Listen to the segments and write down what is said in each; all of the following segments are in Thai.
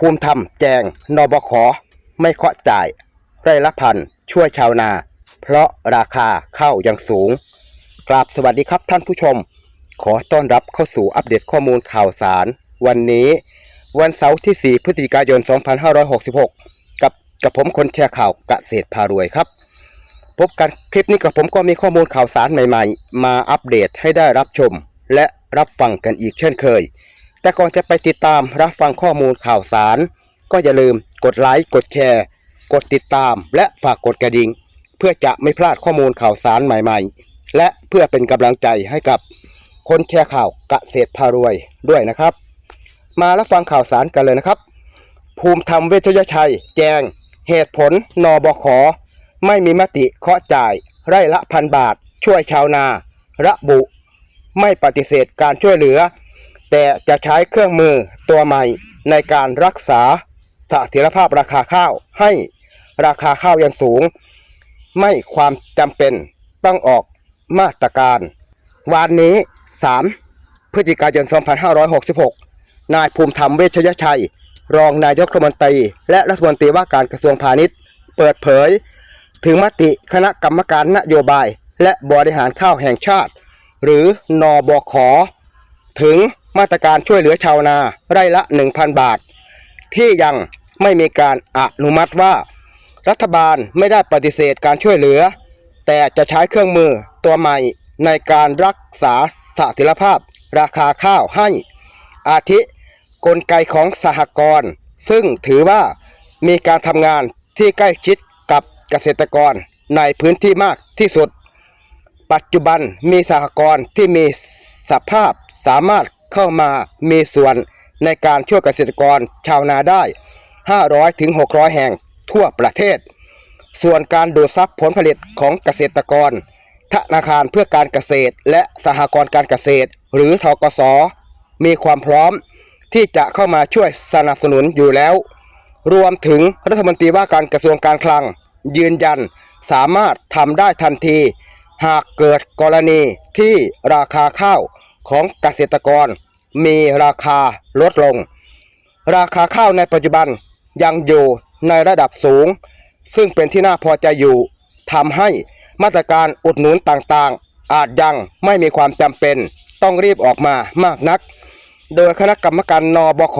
ภูมิธรรมแจงนบขไม่เคาะจ่าย ไร่ละพันช่วยชาวนา เพราะราคาข้าวยังสูง กราบสวัสดีครับท่านผู้ชม ขอต้อนรับเข้าสู่อัปเดตข้อมูลข่าวสาร วันนี้ วันเสาร์ที่ 4 พฤศจิกายน 2566 กับกับผมคนแชร์ข่าวเกษตรพารวยครับ พบกันคลิปนี้กับผมก็มีข้อมูลข่าวสารใหม่ ๆ มาอัปเดตให้ได้รับชม และรับฟังกันอีกเช่นเคย แต่ก่อนจะไปติดตามรับฟังข้อมูลข่าวสาร ก็อย่าลืมกดไลค์กดแชร์ กดติดตาม และฝากกดกระดิ่งเพื่อจะไม่พลาดข้อมูลข่าวสารใหม่ๆ และเพื่อเป็นกำลังใจให้กับคนแชร์ข่าวกเกษตรพารวยด้วยนะครับ มารับฟังข่าวสารกันเลยนะครับ ภูมิธรรมเวชยชัย แจง เหตุผลนบขไม่มีมติเคาะจ่าย ไร่ละพันบาท ช่วยชาวนา ระบุ ไม่ปฏิเสธการช่วยเหลือ แต่จะใช้เครื่องมือตัวใหม่ในการรักษาสถียรภาพราคาข้าวให้ราคาข้าวยังสูง ไม่ความจำเป็นต้องออกมาตรการ วันนี้ 3 พฤศจิกายน 2566 นายภูมิธรรมเวชยชัย รองนายกรัฐมนตรี และรัฐมนตรีว่าการกระทรวงพาณิชย์ เปิดเผย ถึงมติคณะกรรมการนโยบาย และบริหารข้าวแห่งชาติ หรือนอบขถึง มาตรการช่วยเหลือชาวนาไร่ละ 1,000 บาท ที่ยังไม่มีการอนุมัติว่า รัฐบาลไม่ได้ปฏิเสธการช่วยเหลือ แต่จะใช้เครื่องมือตัวใหม่ในการรักษาสถียรภาพ ราคาข้าวให้ อาทิกลไกของสหกรณ์ซึ่งถือว่ามีการทำงานที่ใกล้ชิดกับเกษตรกรในพื้นที่มากที่สุด ปัจจุบันมีสหกรณ์ที่มีสภาพสามารถ เข้ามามีส่วนในการช่วยเกษตรกรชาวนาได้ 500ถึง600 แห่งทั่วประเทศ ส่วนการดูดซับผลผลิตของเกษตรกร ธนาคารเพื่อการเกษตร และสหกรณ์การเกษตร หรือทกส มีความพร้อม ที่จะเข้ามาช่วยสนับสนุนอยู่แล้ว รวมถึงรัฐมนตรีว่าการกระทรวงการคลัง ยืนยันสามารถทำได้ทันที หากเกิดกรณีที่ราคาข้าวของเกษตรกร มีราคาลดลง ราคาข้าวในปัจจุบันยังอยู่ในระดับสูง ซึ่งเป็นที่น่าพอใจอยู่ทำให้มาตรการอุดหนุนต่างๆ อาจยังไม่มีความจำเป็นต้องรีบออกมามากนัก โดยคณะกรรมการนบข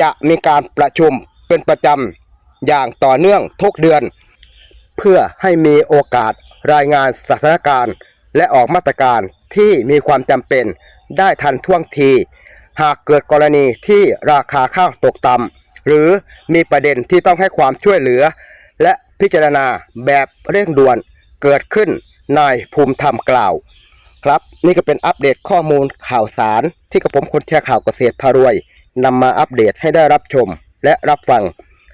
จะมีการประชุมเป็นประจำอย่างต่อเนื่องทุกเดือน เพื่อให้มีโอกาสรายงานสถานการณ์ และออกมาตรการที่มีความจำเป็น ได้ทันท่วงที หากเกิดกรณีที่ราคาข้าวตกต่ำหรือมีประเด็นที่ต้องให้ความช่วยเหลือ และพิจารณาแบบเร่งด่วนเกิดขึ้นนายภูมิธรรมกล่าว ครับนี่ก็เป็นอัปเดตข้อมูลข่าวสาร ที่กระผมคนแชร์ข่าวเกษตรพารวยนำมาอัปเดตให้ได้รับชมและรับฟัง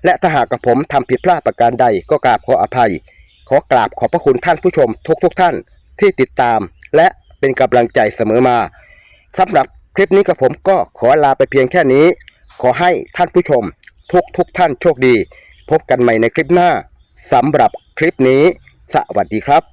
และถ้าหากกระผมทำผิดพลาดประการใดก็กราบขออภัย ขอกราบขอบพระคุณท่านผู้ชมทุกๆทท่านที่ติดตาม และเป็นกำลังใจเสมอมา สำหรับคลิปนี้กับผมก็ขอลาไปเพียงแค่นี้ ขอให้ท่านผู้ชม ทุกทุกท่านโชคดี พบกันใหม่ในคลิปหน้าสำหรับคลิปนี้ สวัสดีครับ